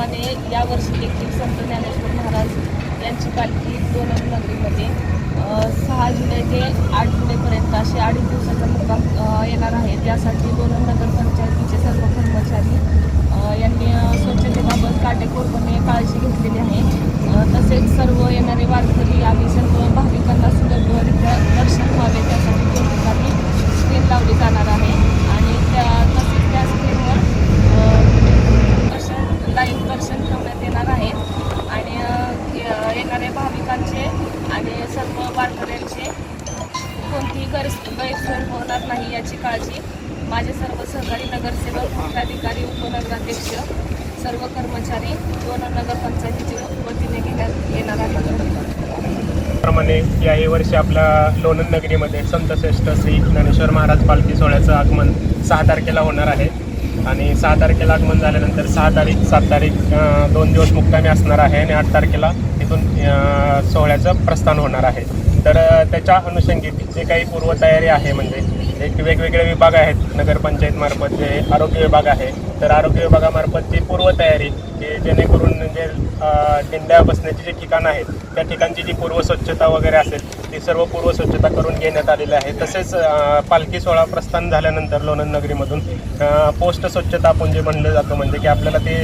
त्याचप्रमाणे यावर्षी देखील संत ज्ञानेश्वर महाराज यांची पालखी दोन नगरीमध्ये सहा जुलै ते आठ जुलैपर्यंत असे अडीच दिवसाचा मुक्काम येणार आहे. त्यासाठी दोन नगर पंचायतीचे सर्व कर्मचारी यांनी स्वच्छतेबाबत काटेकोरपणे काळजी घेतलेली आहे. तसेच सर्व येणारे वारकरी आम्ही सर्व भाविकांना सुलभरित्या कोणतीही गैर गैरसोय होणार नाही याची काळजी माझे सर्व सहकारी नगरसेवक मुख्याधिकारी उपनगराध्यक्ष सर्व कर्मचारी दोन नगरपंचायतीच्या वतीने घेण्यात येणार आहेत. प्रमाणे हे वर्षी आपल्या लोणंद नगरीमध्ये संत श्रेष्ठ श्री ज्ञानेश्वर महाराज पालखी सोहळ्याचं आगमन सहा तारखेला होणार आहे. आणि सहा तारखेला आगमन झाल्यानंतर सहा तारीख सात तारीख दोन दिवस मुक्कामी असणार आहे आणि आठ तारखेला तिथून सोहळ्याचं प्रस्थान होणार आहे. तर त्याच्या अनुषंगी जे काही पूर्वतयारी आहे म्हणजे एक वेगवेगळे विभाग आहेत नगरपंचायतमार्फत जे आरोग्य विभाग आहे तर आरोग्य विभागामार्फत ती पूर्वतयारी की जेणेकरून म्हणजे अं, दिंड्या बसण्याची जी ठिकाणं आहेत त्या ठिकाणची जी पूर्व स्वच्छता वगैरे असेल ती सर्व पूर्व स्वच्छता करून घेण्यात आलेली आहे. तसेच पालखी सोहळा प्रस्थान झाल्यानंतर लोणंद नगरीमधून पोस्ट स्वच्छता आपण जे म्हणलं जातं म्हणजे की आपल्याला ते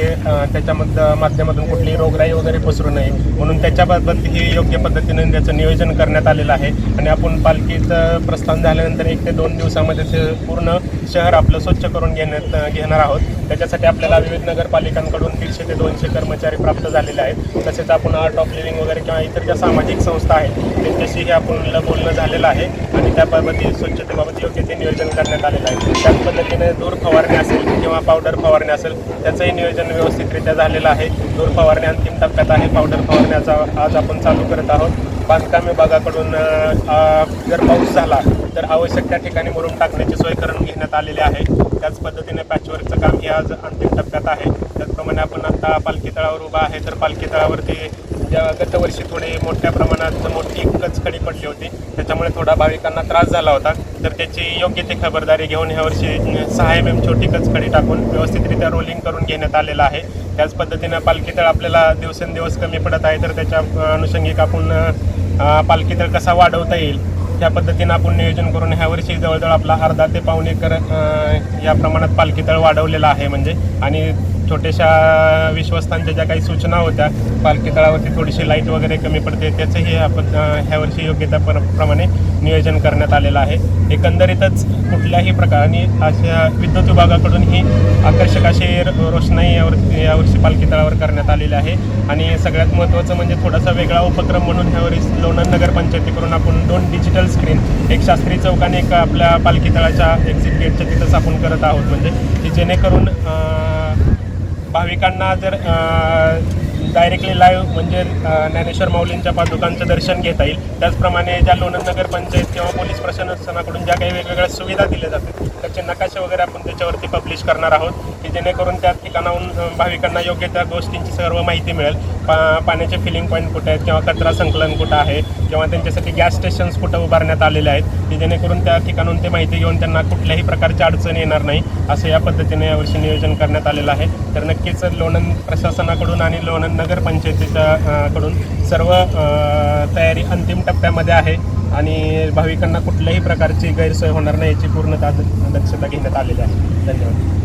त्याच्यामध्ये माध्यमातून कुठलीही रोगराई वगैरे पसरू नये म्हणून त्याच्याबाबत ही योग्य पद्धतीने त्याचं नियोजन करण्यात आलेलं आहे. आणि आपण पालखीचं प्रस्थान झाल्यानंतर एक ते दोन दिवसामध्ये ते पूर्ण शहर आपलं स्वच्छ करून घेण्यात घेणार आहोत. त्याच्यासाठी आपल्याला विविध नगरपालिकांकडून दीडशे ते दोनशे कर्मचारी प्राप्त झालेले आहेत. तसेच आपण आर्ट ऑफ लिव्हिंग वगैरे किंवा इतर ज्या सामाजिक संस्था आहेत त्यांच्याशीही आपण बोलणं झालेलं आहे. आणि त्याबाबत स्वच्छतेबाबत योग्य ते नियोजन करण्यात आलेलं आहे. त्याच पद्धतीने दूर फवारणी असेल किंवा पावडर फवारणी असेल त्याचंही नियोजन व्यवस्थितरित्या झालेलं आहे. दूर फवारणी अंतिम टप्प्यात आहे. पावडर फवारण्याचा आज आपण चालू करत आहोत. बांधकाम विभागाकडून अ, जर पाऊस झाला तर आवश्यक त्या ठिकाणी मुरुम टाकण्याची सोय करून घेण्यात आलेली आहे. त्याच पद्धतीने पॅचवर्कचं काम हे आज अंतिम टप्प्यात आहे. त्याचप्रमाणे आपण आता पालखी तळावर उभा आहे तर पालखी तळावरती गतवर्षी थोडी मोठ्या प्रमाणात मोठी कचकडी पडली होती त्याच्यामुळे थोडा भाविकांना त्रास झाला होता. तर त्याची योग्य ती खबरदारी घेऊन ह्यावर्षी सहा एम एम छोटी कचकडी टाकून व्यवस्थितरित्या रोलिंग करून घेण्यात आलेलं आहे. त्याच पद्धतीनं पालखी तळ आपल्याला दिवसेंदिवस कमी पडत आहे तर त्याच्या अनुषंगिक आपण अ, पालखी तळ कसा वाढवता येईल त्या पद्धतीनं आपण नियोजन करून ह्या वर्षी जवळजवळ आपला अर्धा ते पाऊण एकर या प्रमाणात पालखी तळ वाढवलेला आहे म्हणजे. आणि छोट्याशा विश्वस्तांच्या ज्या काही सूचना होत्या पालखी तळावरती थोडीशी लाइट वगैरे कमी पडते त्याचंही आपण ह्यावर्षी ह्या वर्षी योग्य त्या प्रमाणे नियोजन करण्यात आलेलं आहे. एकंदरीतच कुठल्याही प्रकाराने अशा विद्युत विभागाकडून ही आकर्षक अशी रो- रोषणाई यावर यावर्षी पालखी तळावर करण्यात आलेली आहे. आणि सगळ्यात महत्त्वाचं म्हणजे थोडासा वेगळा उपक्रम म्हणून ह्यावेळी लोणंद नगरपंचायतीकडून आपण दोन डिजिटल स्क्रीन एक शास्त्री चौकाने एक आपल्या पालखी तळाच्या एक्झिट गेटच्या तिथंच आपण करत आहोत. म्हणजे की जेणेकरून भाविकांना जर डायरेक्टली लाईव्ह म्हणजे ज्ञानेश्वर माऊलींच्या पादुकांचं दर्शन घेता येईल. त्याचप्रमाणे ज्या लोणंद नगर पंचायत किंवा पोलीस प्रशासनाकडून ज्या काही वेगवेगळ्या सुविधा दिल्या जातात त्याचे नकाशे वगैरे आपण त्याच्यावरती पब्लिश करणार आहोत की जेणेकरून त्या ठिकाणाहून भाविकांना योग्य त्या गोष्टींची सर्व माहिती मिळेल. पा पाण्याचे फिलिंग पॉईंट कुठे आहेत किंवा कचरा संकलन कुठं आहे किंवा त्यांच्यासाठी गॅस स्टेशन्स कुठं उभारण्यात आलेले आहेत की जेणेकरून त्या ठिकाणून ते माहिती घेऊन त्यांना कुठल्याही प्रकारची अडचण येणार नाही असं या पद्धतीने यावर्षी नियोजन करण्यात आलेलं आहे. तर नक्कीच लोणंद प्रशासनाकडून आणि लोणंद नगरपंचायतीच्या कडून सर्व तयारी अंतिम टप्प्यामध्ये आहे आणि भाविकांना कुठल्याही प्रकारची गैरसोय होणार नाही याची पूर्णतः दक्षता घेण्यात आलेली आहे. धन्यवाद.